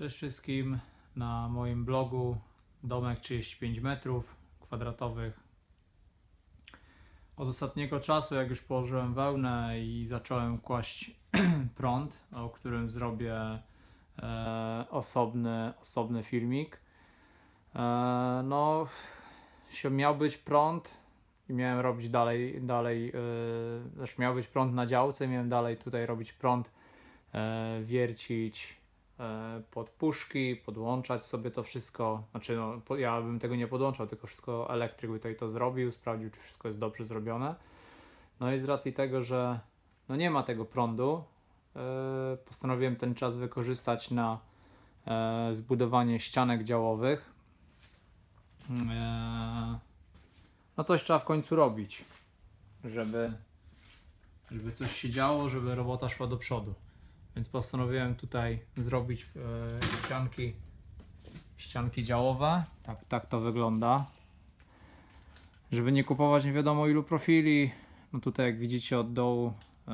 Cześć wszystkim na moim blogu domek 35 metrów kwadratowych. Od ostatniego czasu, jak już położyłem wełnę i zacząłem kłaść prąd, o którym zrobię e, osobny, osobny filmik, e, no się miał być prąd i miałem robić dalej, dalej e, znaczy miał być prąd na działce, miałem dalej tutaj robić prąd, e, wiercić pod puszki, podłączać sobie to wszystko. Znaczy, no, ja bym tego nie podłączał, tylko wszystko elektryk by tutaj to zrobił, sprawdził, czy wszystko jest dobrze zrobione. No i z racji tego, że no nie ma tego prądu, e, postanowiłem ten czas wykorzystać na e, zbudowanie ścianek działowych. E, no coś trzeba w końcu robić, żeby, żeby coś się działo, żeby robota szła do przodu. Więc postanowiłem tutaj zrobić e, ścianki, ścianki działowe. Tak, tak to wygląda. Żeby nie kupować nie wiadomo ilu profili. No tutaj jak widzicie od dołu e,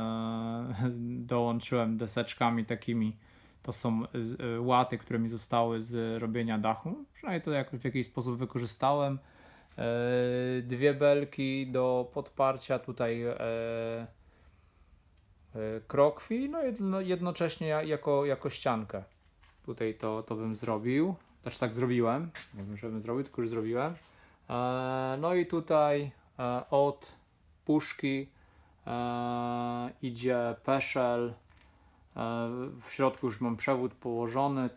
dołączyłem deseczkami takimi. To są z, e, łaty, które mi zostały z robienia dachu. Przynajmniej to jakoś w jakiś sposób wykorzystałem. E, dwie belki do podparcia tutaj e, krokwi, no jedno, jednocześnie ja- jako, jako ściankę. Tutaj to, to bym zrobił. Też tak zrobiłem. Nie wiem, żebym zrobił, tylko już zrobiłem. E, no i tutaj e, od puszki e, idzie peszel. E, w środku już mam przewód położony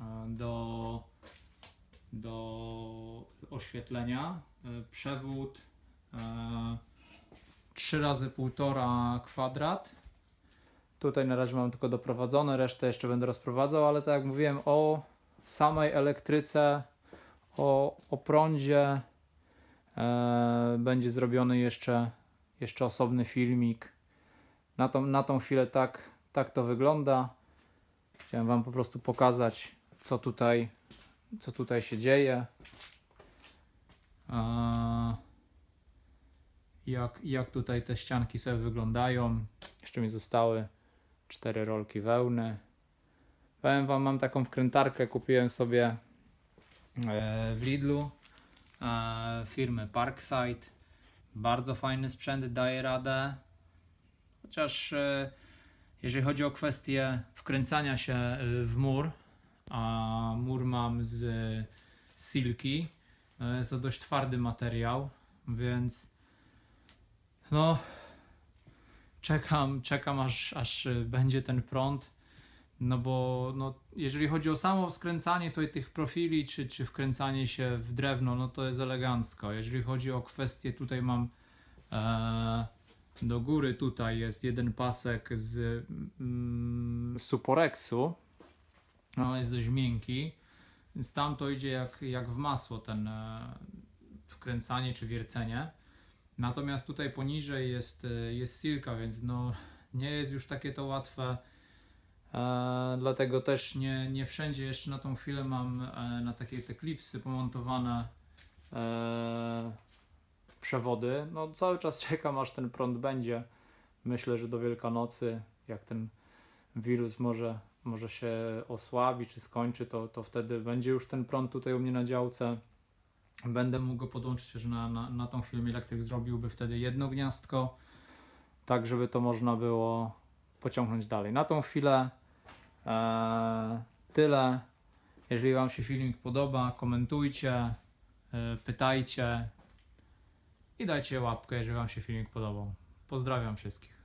e, do, do oświetlenia. E, przewód e, 3 razy 1,5 kwadrat. Tutaj na razie mam tylko doprowadzone, resztę jeszcze będę rozprowadzał, ale tak jak mówiłem o samej elektryce, o, o prądzie e, będzie zrobiony jeszcze, jeszcze osobny filmik. Na tą, na tą chwilę tak, tak to wygląda. Chciałem Wam po prostu pokazać, co tutaj, co tutaj się dzieje. E, jak, jak tutaj te ścianki sobie wyglądają. Jeszcze mi zostały cztery rolki wełny. Powiem wam, mam taką wkrętarkę, kupiłem sobie e, w Lidlu e, firmy Parkside. Bardzo fajny sprzęt, daje radę. Chociaż e, jeżeli chodzi o kwestię wkręcania się w mur, a mur mam z silki, jest to dość twardy materiał, więc no, czekam, czekam aż, aż y, będzie ten prąd. No bo no, jeżeli chodzi o samo skręcanie tutaj tych profili, czy, czy wkręcanie się w drewno, no to jest elegancko. Jeżeli chodzi o kwestię, tutaj mam e, do góry, tutaj jest jeden pasek z mm, Suporexu. No, jest dość miękki, więc tam to idzie jak, jak w masło ten e, wkręcanie czy wiercenie. Natomiast tutaj poniżej jest, e, jest silka, więc no nie jest już takie to łatwe. E, dlatego też nie, nie wszędzie jeszcze na tą chwilę mam e, na takie te klipsy pomontowane e, przewody. No cały czas czekam aż ten prąd będzie. Myślę, że do Wielkanocy, jak ten wirus może, może się osłabi czy skończy, to, to wtedy będzie już ten prąd tutaj u mnie na działce. Będę mógł go podłączyć, że na, na, na tą chwilę elektryk zrobiłby wtedy jedno gniazdko, tak żeby to można było pociągnąć dalej. Na tą chwilę e, tyle. Jeżeli Wam się filmik podoba, komentujcie, e, pytajcie i dajcie łapkę, jeżeli Wam się filmik podobał. Pozdrawiam wszystkich.